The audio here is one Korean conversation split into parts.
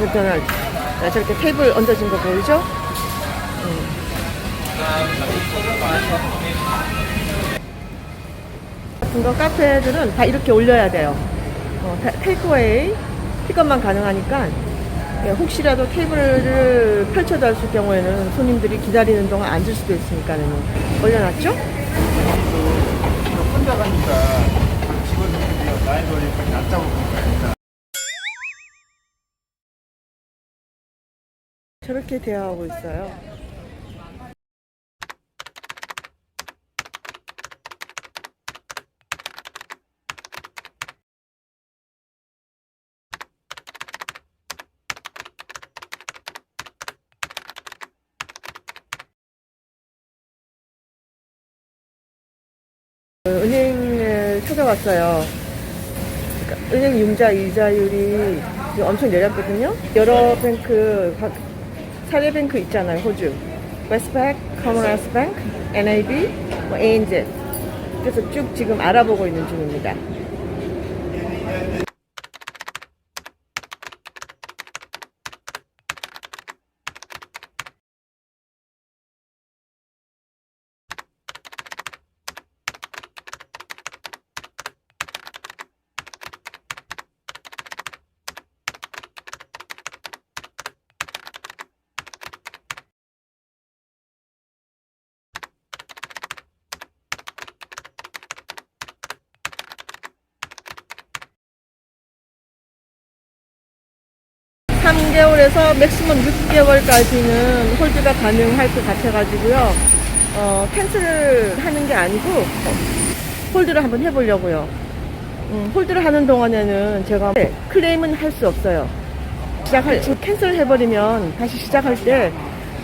맥도날드. 자, 저렇게 테이블 얹어진 거 보이죠? 음. 같은 거 카페들은 다 이렇게 올려야 돼요. 어, 다- 테이크어웨이 픽업만 가능하니까 예, 혹시라도 테이블을 펼쳐뒀을 경우에는 손님들이 기다리는 동안 앉을 수도 있으니까는 올려놨죠? 혼자 가니까 직원들이 나이 돌리니까 낮자고 그러니까 저렇게 대화하고 있어요. 그 은행에 찾아왔어요. 그러니까 은행 융자 이자율이 엄청 내렸거든요. 여러 뱅크, 각- 사례뱅크 있잖아요, 호주. 웨스트뱅크, 커머너스뱅크, NAB, 뭐 ANZ. 그래서 쭉 지금 알아보고 있는 중입니다. 삼개월에서 맥시멈 6개월까지는 홀드가 가능할 것 같아가지고요. 어, 캔슬을 하는 게 아니고 홀드를 한번 해보려고요. 음, 홀드를 하는 동안에는 제가 클레임은 할 수 없어요. 시작할 지금 캔슬을 해버리면 다시 시작할 때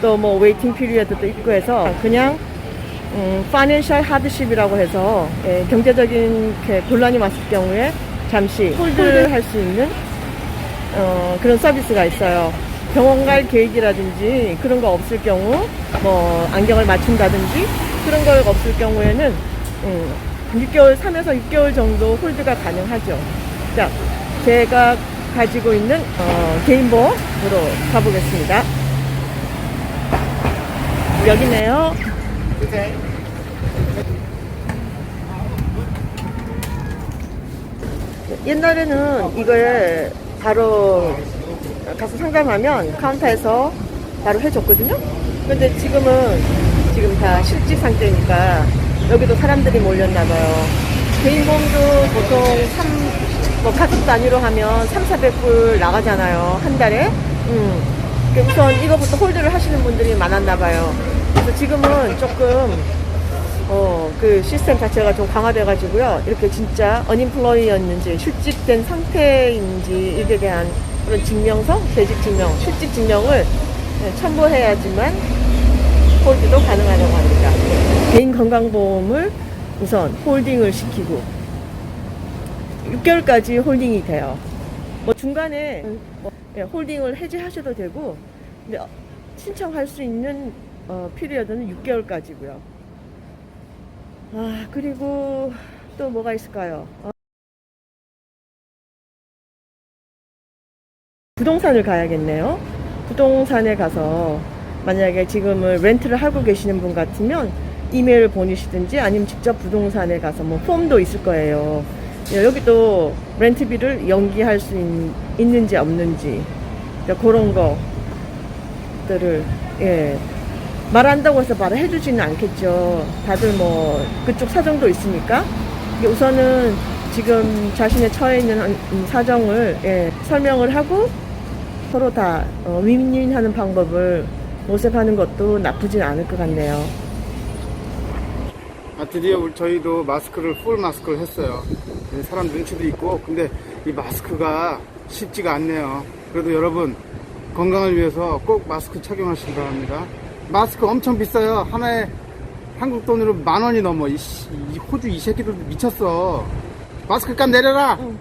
또 뭐 웨이팅 피리어드도 있고 해서 그냥 음, 파이낸셜 하드십이라고 해서 예, 경제적인 이렇게 곤란이 왔을 경우에 잠시 홀드를 할 수 있는 어, 그런 서비스가 있어요. 병원 갈 계획이라든지 그런 거 없을 경우, 뭐, 안경을 맞춘다든지 그런 거 없을 경우에는, 음, 6개월, 3에서 6개월 정도 홀드가 가능하죠. 자, 제가 가지고 있는, 어, 개인보험으로 가보겠습니다. 여기네요. 옛날에는 이거에 바로 가서 상담하면 카운터에서 바로 해줬거든요. 근데 지금은 지금 다 실직 상태니까 여기도 사람들이 몰렸나 봐요. 개인 보험도 보통 3, 뭐 가족 단위로 하면 3, 400불 나가잖아요. 한 달에. 음. 그 우선 이거부터 홀드를 하시는 분들이 많았나 봐요. 그래서 지금은 조금 어, 그 시스템 자체가 좀 강화돼가지고요. 이렇게 진짜 어닝플로이였는지, 실직된 상태인지, 이에 대한 그런 증명서, 재직 증명, 실직 증명을 네, 첨부해야지만 홀드도 가능하다고 합니다. 개인 건강보험을 우선 홀딩을 시키고, 6개월까지 홀딩이 돼요. 뭐 중간에 뭐, 예, 홀딩을 해지하셔도 되고, 근데 어, 신청할 수 있는 어, 피리어드는 6개월까지고요. 아, 그리고 또 뭐가 있을까요? 어, 부동산을 가야겠네요. 부동산에 가서 만약에 지금을 렌트를 하고 계시는 분 같으면 이메일을 보내시든지 아니면 직접 부동산에 가서 뭐 폼도 있을 거예요. 예, 여기도 렌트비를 연기할 수 있, 는지 없는지 그러니까 그런 것들을 예, 말한다고 해서 말을 해주지는 않겠죠. 다들 뭐 그쪽 사정도 있으니까 우선은 지금 자신의 처해 있는 사정을 예, 설명을 하고 서로 다 어, 윈윈하는 방법을 모색하는 것도 나쁘진 않을 것 같네요. 아, 드디어 우리 저희도 마스크를 풀 마스크를 했어요. 네, 사람 눈치도 있고 근데 이 마스크가 쉽지가 않네요. 그래도 여러분 건강을 위해서 꼭 마스크 착용하시기 바랍니다. 마스크 엄청 비싸요. 하나에 한국 돈으로 만 원이 넘어. 이, 씨- 이 호주 이 새끼들 미쳤어. 마스크 값 내려라. 응.